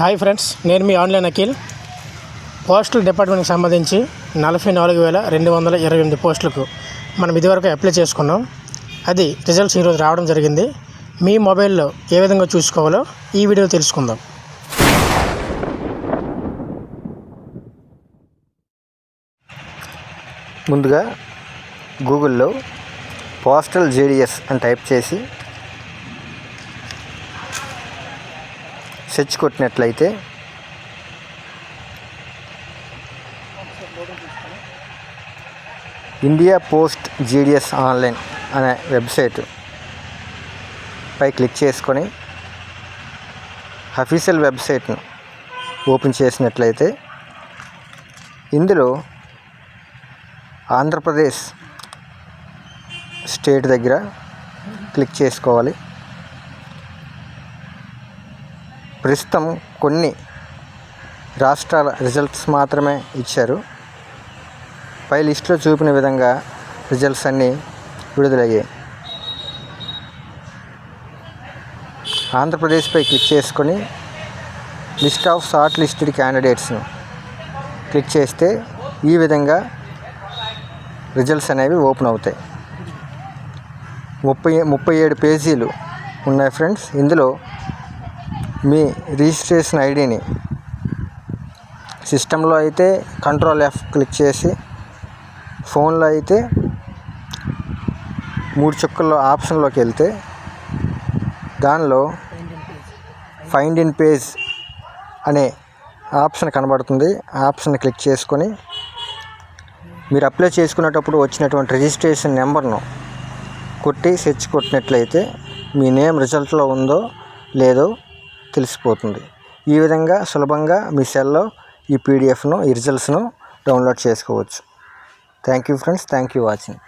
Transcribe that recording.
Hi friends నేను మీ online Akhil. Postal డిపార్ట్మెంట్కి సంబంధించి నలభై నాలుగు వేల రెండు వందల ఇరవై ఎనిమిది పోస్టులకు మనం ఇదివరకు అప్లై చేసుకున్నాం. అది రిజల్ట్స్ ఈరోజు రావడం జరిగింది. మీ మొబైల్లో ఏ విధంగా చూసుకోవాలో ఈ వీడియో తెలుసుకుందాం. ముందుగా గూగుల్లో పోస్టల్ జేడిఎస్ అని టైప్ చేసి సెచ్ కొట్టినట్లయితే ఇండియా పోస్ట్ జీడిఎస్ ఆన్లైన్ అనే వెబ్సైట్ పై క్లిక్ చేసుకొని అఫీషియల్ వెబ్సైట్ను ఓపెన్ చేసినట్లయితే ఇందులో ఆంధ్రప్రదేశ్ స్టేట్ దగ్గర క్లిక్ చేసుకోవాలి. ప్రస్తుతం కొన్ని రాష్ట్రాల రిజల్ట్స్ మాత్రమే ఇచ్చారు. పై లిస్టులో చూపిన విధంగా రిజల్ట్స్ అన్నీ విడుదలయ్యాయి. ఆంధ్రప్రదేశ్పై క్లిక్ చేసుకొని లిస్ట్ ఆఫ్ షార్ట్ లిస్టెడ్ క్యాండిడేట్స్ను క్లిక్ చేస్తే ఈ విధంగా రిజల్ట్స్ అనేవి ఓపెన్ అవుతాయి. ముప్పై ముప్పై ఏడు పేజీలు ఉన్నాయి ఫ్రెండ్స్. ఇందులో మీ రిజిస్ట్రేషన్ ఐడిని సిస్టంలో అయితే కంట్రోల్ ఎఫ్ క్లిక్ చేసి ఫోన్లో అయితే మూడు చుక్కల్లో ఆప్షన్లోకి వెళ్తే దానిలో ఫైండ్ ఇన్ పేజ్ అనే ఆప్షన్ కనబడుతుంది. ఆప్షన్ క్లిక్ చేసుకొని మీరు అప్లై చేసుకునేటప్పుడు వచ్చినటువంటి రిజిస్ట్రేషన్ నెంబర్ను కొట్టి సెర్చ్ కొట్టినట్లయితే మీ నేమ్ రిజల్ట్లో ఉందో లేదో తెలిసిపోతుంది. ఈ విధంగా సులభంగా మీ సెల్లో ఈ పీడిఎఫ్ను ఈ రిజల్ట్స్ను డౌన్లోడ్ చేసుకోవచ్చు. Thank you friends. Thank you watching.